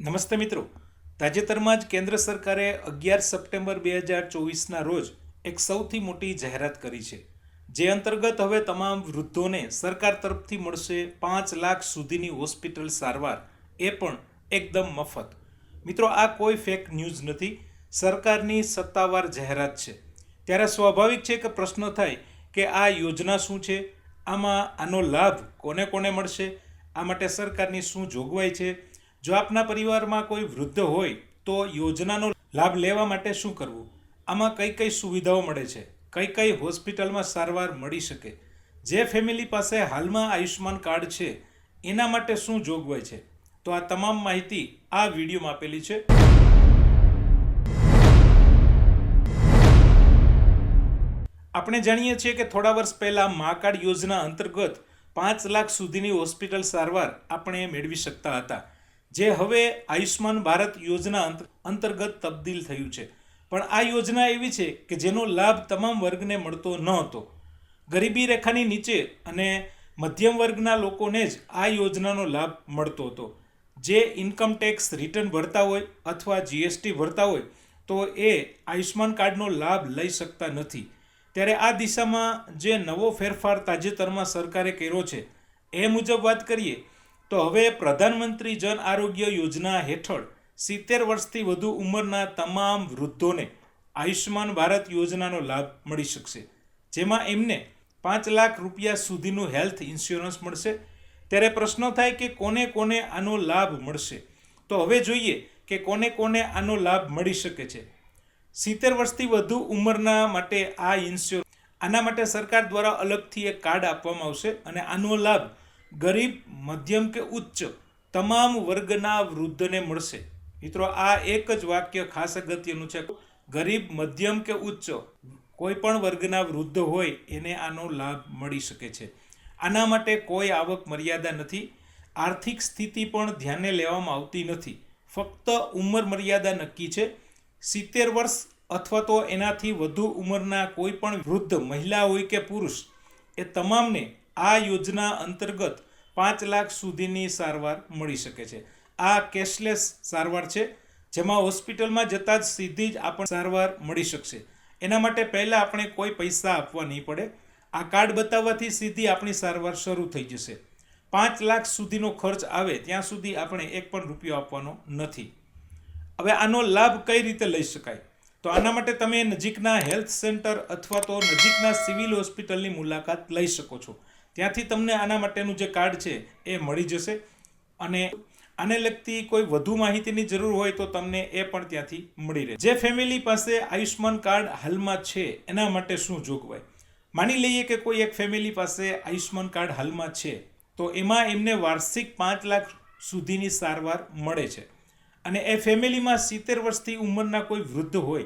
નમસ્તે મિત્રો. તાજેતરમાં જ કેન્દ્ર સરકારે અગિયાર સપ્ટેમ્બર બે હજાર ચોવીસના રોજ એક સૌથી મોટી જાહેરાત કરી છે. જે અંતર્ગત હવે તમામ વૃદ્ધોને સરકાર તરફથી મળશે પાંચ લાખ સુધીની હોસ્પિટલ સારવાર. એ પણ એકદમ મફત. મિત્રો, આ કોઈ ફેક ન્યૂઝ નથી. સરકારની સત્તાવાર જાહેરાત છે. ત્યારે સ્વાભાવિક છે કે પ્રશ્ન થાય કે આ યોજના શું છે? આમાં આનો લાભ કોને કોને મળશે? આ માટે સરકારની શું જોગવાઈ છે? જો આપના પરિવારમાં કોઈ વૃદ્ધ હોય, તો યોજનાનો લાભ લેવા માટે શું કરવું? આમાં કઈ કઈ સુવિધાઓ મળે છે? કઈ કઈ હોસ્પિટલમાં સારવાર મળી શકે? જે ફેમિલી પાસે હાલમાં આયુષ્યમાન કાર્ડ છે, એના માટે શું જોગવાઈ છે? તો આ તમામ માહિતી આ વિડીયોમાં આપેલી છે. આપણે જાણીએ છીએ કે થોડા વર્ષ પહેલા મા કાર્ડ યોજના અંતર્ગત પાંચ લાખ સુધીની હોસ્પિટલ સારવાર આપણે મેળવી શકતા હતા. જે હવે આયુષ્માન ભારત યોજના અંત- અંતર્ગત તબદીલ થયું છે. પણ આ યોજના એવી છે કે જેનો લાભ તમામ વર્ગને મળતો ન હતો. ગરીબી રેખાની નીચે અને મધ્યમ વર્ગના લોકોને જ આ યોજનાનો લાભ મળતો હતો. જે ઇન્કમ ટેક્સ રિટર્ન ભરતા હોય અથવા જીએસટી ભરતા હોય તો એ આયુષ્માન કાર્ડનો લાભ લઈ શકતા નથી. ત્યારે આ દિશામાં જે નવો ફેરફાર તાજેતરમાં સરકારે કર્યો છે, એ મુજબ વાત કરીએ તો હવે પ્રધાનમંત્રી જન આરોગ્ય યોજના હેઠળ સિત્તેર વર્ષથી વધુ ઉંમરના તમામ વૃદ્ધોને આયુષ્યમાન ભારત યોજનાનો લાભ મળી શકશે, જેમાં એમને પાંચ લાખ રૂપિયા સુધીનું હેલ્થ ઇન્સ્યોરન્સ મળશે. ત્યારે પ્રશ્ન થાય કે કોને કોને આનો લાભ મળશે? તો હવે જોઈએ કે કોને કોને આનો લાભ મળી શકે છે. સિત્તેર વર્ષથી વધુ ઉંમરના માટે આ ઇન્સ્યોરન્સ આના માટે સરકાર દ્વારા અલગથી એક કાર્ડ આપવામાં આવશે અને આનો લાભ ગરીબ, મધ્યમ કે ઉચ્ચ તમામ વર્ગના વૃદ્ધને મળશે. મિત્રો, આ એક જ વાક્ય ખાસ અગત્યનું છે. ગરીબ, મધ્યમ કે ઉચ્ચ કોઈ પણ વર્ગના વૃદ્ધ હોય એને આનો લાભ મળી શકે છે. આના માટે કોઈ આવક મર્યાદા નથી. આર્થિક સ્થિતિ પણ ધ્યાને લેવામાં આવતી નથી. ફક્ત ઉંમર મર્યાદા નક્કી છે. સિત્તેર વર્ષ અથવા તો એનાથી વધુ ઉંમરના કોઈ પણ વૃદ્ધ મહિલા હોય કે પુરુષ, એ તમામને આ યોજના અંતર્ગત પાંચ લાખ સુધીની સારવાર મળી શકે છે. આ કેશલેસ સારવાર છે, જેમાં હોસ્પિટલમાં જતાં જ સીધી જ આપણને સારવાર મળી શકશે. એના માટે પહેલાં આપણે કોઈ પૈસા આપવા નહીં પડે. આ કાર્ડ બતાવવાથી સીધી આપણી સારવાર શરૂ થઈ જશે. પાંચ લાખ સુધીનો ખર્ચ આવે ત્યાં સુધી આપણે એક પણ રૂપિયો આપવાનો નથી. હવે આનો લાભ કઈ રીતે લઈ શકાય? તો આના માટે તમે નજીકના હેલ્થ સેન્ટર અથવા તો નજીકના સિવિલ હોસ્પિટલની મુલાકાત લઈ શકો છો. ત્યાંથી તમને આના માટેનું જે કાર્ડ છે એ મળી જશે. અને આને લગતી કોઈ વધુ માહિતીની જરૂર હોય તો તમને એ પણ ત્યાંથી મળી રહે. જે ફેમિલી પાસે આયુષ્માન કાર્ડ હાલમાં છે, એના માટે શું જોગવાઈ? માની લઈએ કે કોઈ એક ફેમિલી પાસે આયુષ્માન કાર્ડ હાલમાં છે, તો એમાં એમને વાર્ષિક પાંચ લાખ સુધીની સારવાર મળે છે. અને એ ફેમિલીમાં સિત્તેર વર્ષથી ઉંમરના કોઈ વૃદ્ધ હોય,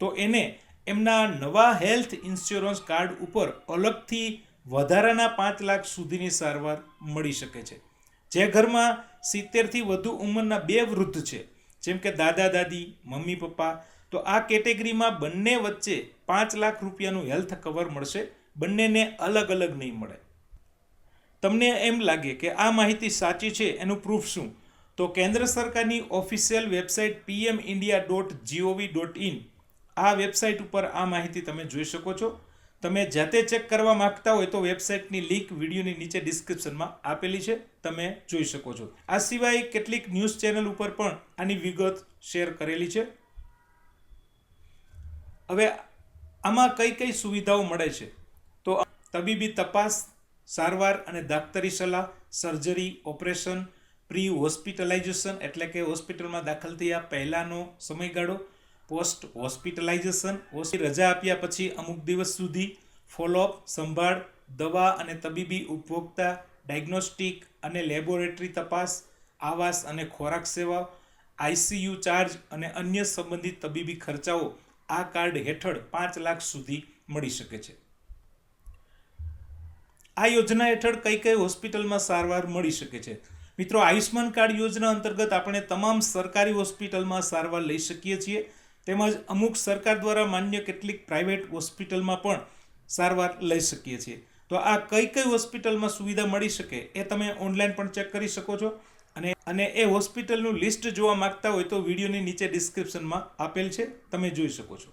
તો એને એમના નવા હેલ્થ ઇન્સ્યોરન્સ કાર્ડ ઉપર અલગથી વધારાના પાંચ લાખ સુધીની સારવાર મળી શકે છે. જે ઘરમાં સિત્તેરથી વધુ ઉંમરના બે વૃદ્ધ છે. જેમ કે દાદા, દાદી, મમ્મી, પપ્પા, તો આ કેટેગરીમાં બંને વચ્ચે પાંચ લાખ રૂપિયાનું હેલ્થ કવર મળશે. બંનેને અલગ અલગ નહીં મળે. તમને એમ લાગે કે આ માહિતી સાચી છે, એનું પ્રૂફ શું? તો કેન્દ્ર સરકારની official website PM India dot G O V dot in આ વેબસાઇટ ઉપર આ માહિતી તમે જોઈ શકો છો. તમે જાતે ચેક કરવા માંગતા હોય તો વેબસાઇટની લિંક વિડીયોની નીચે ડિસ્ક્રિપ્શનમાં આપેલી છે. તમે જોઈ શકો છો. આ સિવાય કેટલીક ન્યૂઝ ચેનલ ઉપર પણ આની વિગત શેર કરેલી છે. હવે આમાં કઈ કઈ સુવિધાઓ મળે છે? તો તબીબી તપાસ, સારવાર અને દાક્તરી સલાહ સર્જરી ઓપરેશન પ્રી હોસ્પિટલાઇઝેશન એટલે કે હોસ્પિટલમાં દાખલ થયા પહેલાંનો સમયગાળો પોસ્ટ હોસ્પિટલાઇઝેશન રજા આપ્યા પછી અમુક દિવસ સુધી ફોલોઅપ, સંભાળ, દવા અને તબીબી ઉપભોક્તા, ડાયગ્નોસ્ટિક અને લેબોરેટરી તપાસ, આવાસ અને ખોરાક સેવા આઈસીયુ ચાર્જ અને અન્ય સંબંધિત તબીબી ખર્ચાઓ આ કાર્ડ હેઠળ પાંચ લાખ સુધી મળી શકે છે. આ યોજના હેઠળ કઈ કઈ હોસ્પિટલમાં સારવાર મળી શકે છે? મિત્રો આયુષ્માન કાર્ડ યોજના અંતર્ગત આપણે તમામ સરકારી હોસ્પિટલમાં સારવાર લઈ શકીએ છીએ. તેમજ અમુક સરકાર દ્વારા માન્ય કેટલીક પ્રાઇવેટ હોસ્પિટલમાં પણ સારવાર લઈ શકીએ છીએ. તો આ કઈ કઈ હોસ્પિટલમાં સુવિધા મળી શકે એ તમે ઓનલાઈન પણ ચેક કરી શકો છો. અને અને એ હોસ્પિટલનું લિસ્ટ જોવા માંગતા હોય તો વિડીયોની નીચે ડિસ્ક્રિપ્શનમાં આપેલ છે. તમે જોઈ શકો છો.